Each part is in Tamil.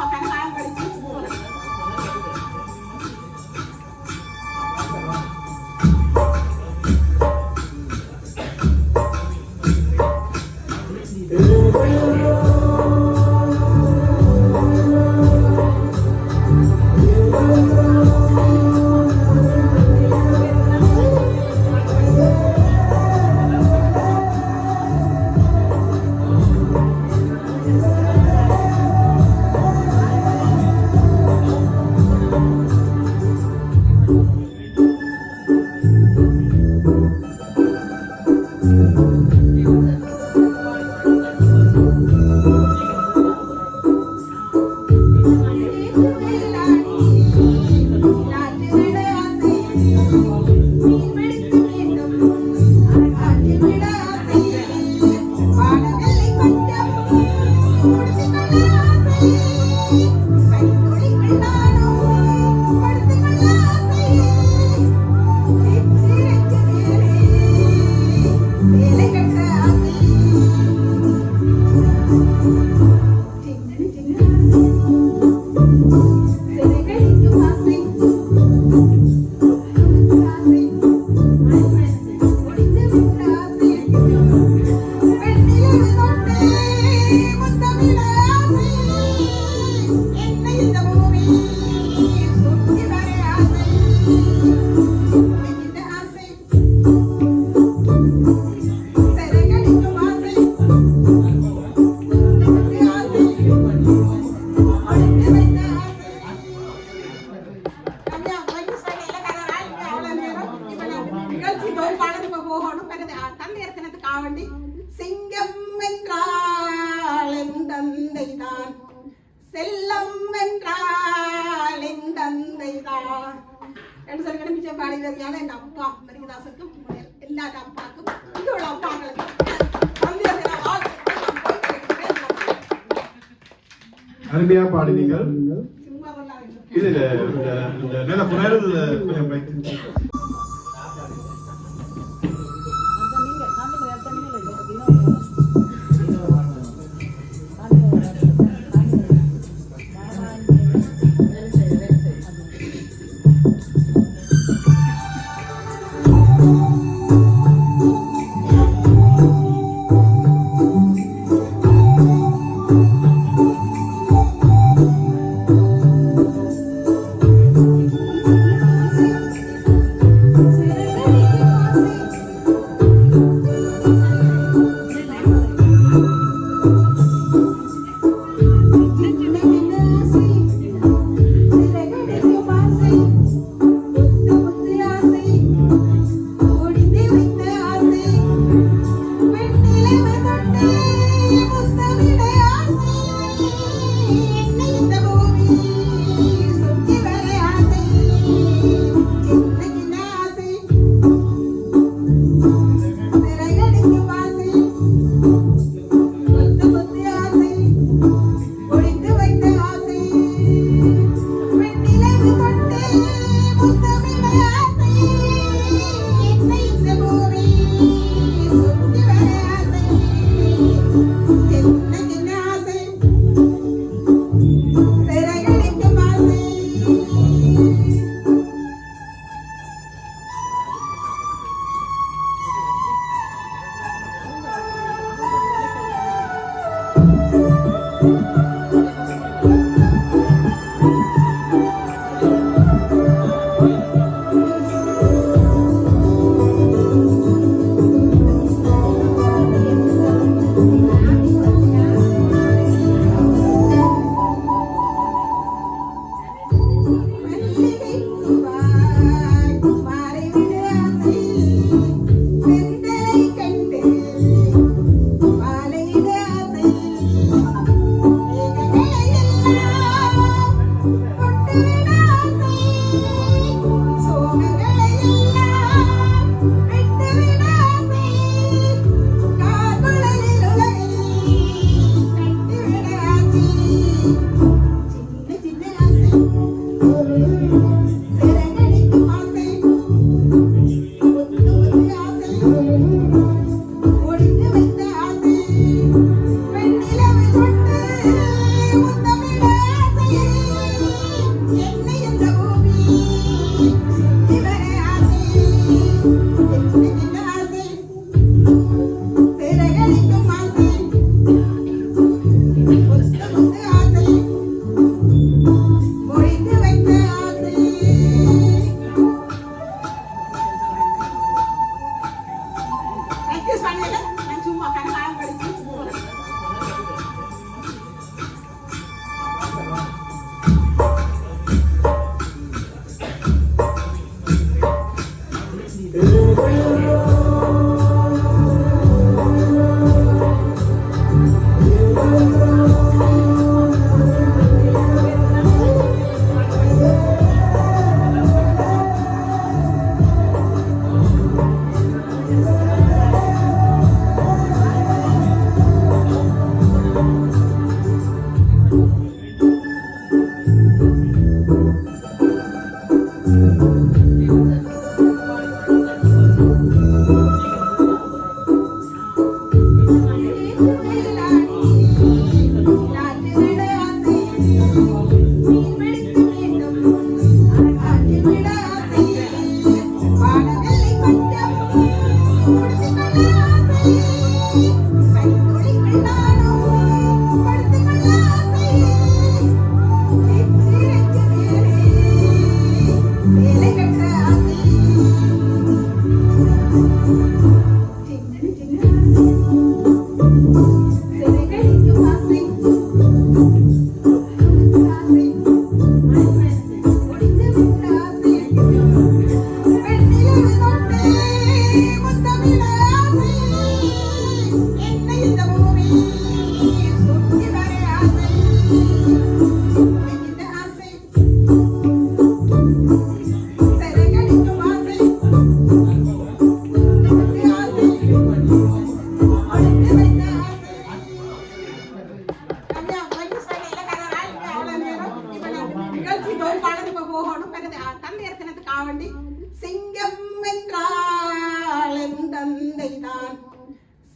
好可爱 காசுக்கும் இல்லாத அப்பாக்கும் இங்கே அப்பாங்களுக்கு அருமையா பாடினீங்கள் இதுல இந்த நில புனல் கொஞ்சம் you.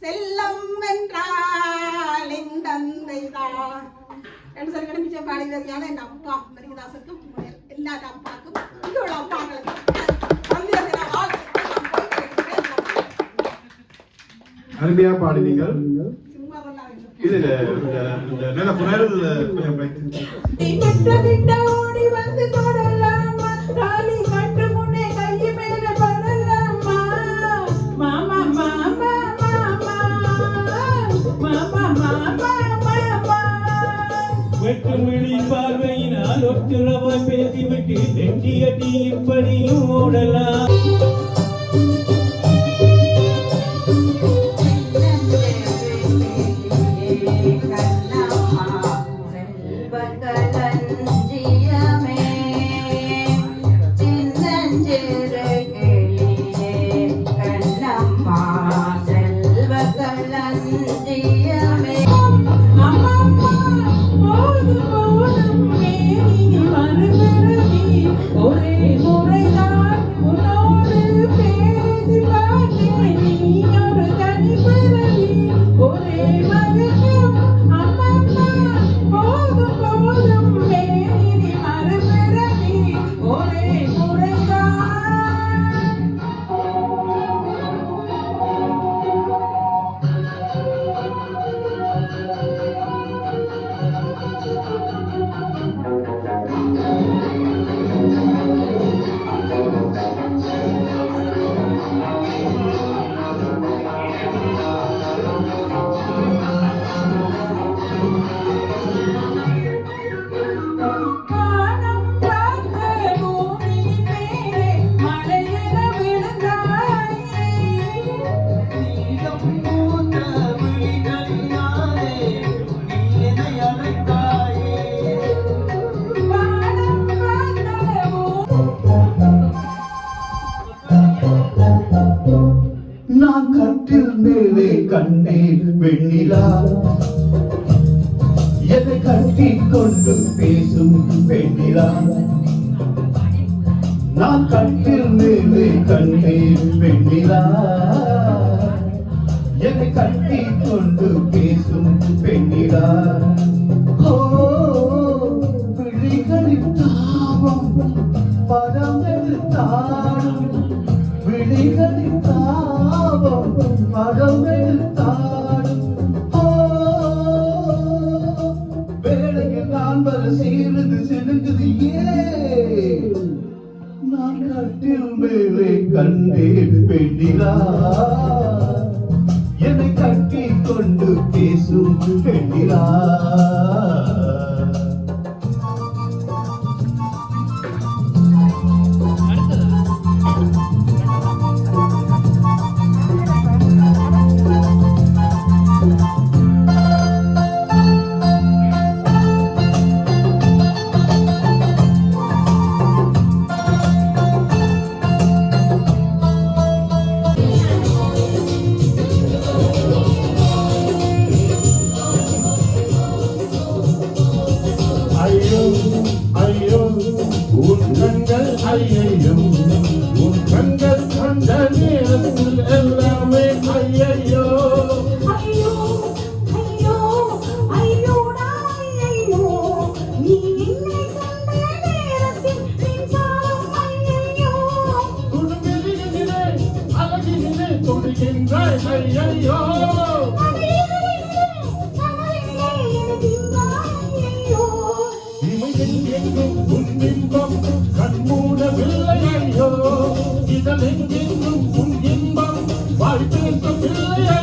செல்லம் என்றால் என் தந்தைதான் ரெண்டு சொல்லி கடுமிச்ச பாடி வருகையான என் அப்பா மருகதாசனுக்கும் எல்லா அப்பாக்கும் இதோட அப்பாங்களுக்கும் அருமையா பாடினீங்க இதுல இந்த நினைப்புணர்வு கொஞ்சம் வெட்டுமிழி பார்வையினால் ஒட்டுறவாய் பேசிவிட்டு நெட்டியடி இப்படியும் ஓடலாம். வெண்ணிலா. எதை கட்டி கொண்டு பேசும் பெண்ணிலா நான் கட்டில் மீது கண்ணீர் பெண்ணிலா எதை கட்டி கொண்டு பேசும் பெண்ணிலா ஓ பிழைகளின் தாவம் பதங்கள் தாடும் Yeah.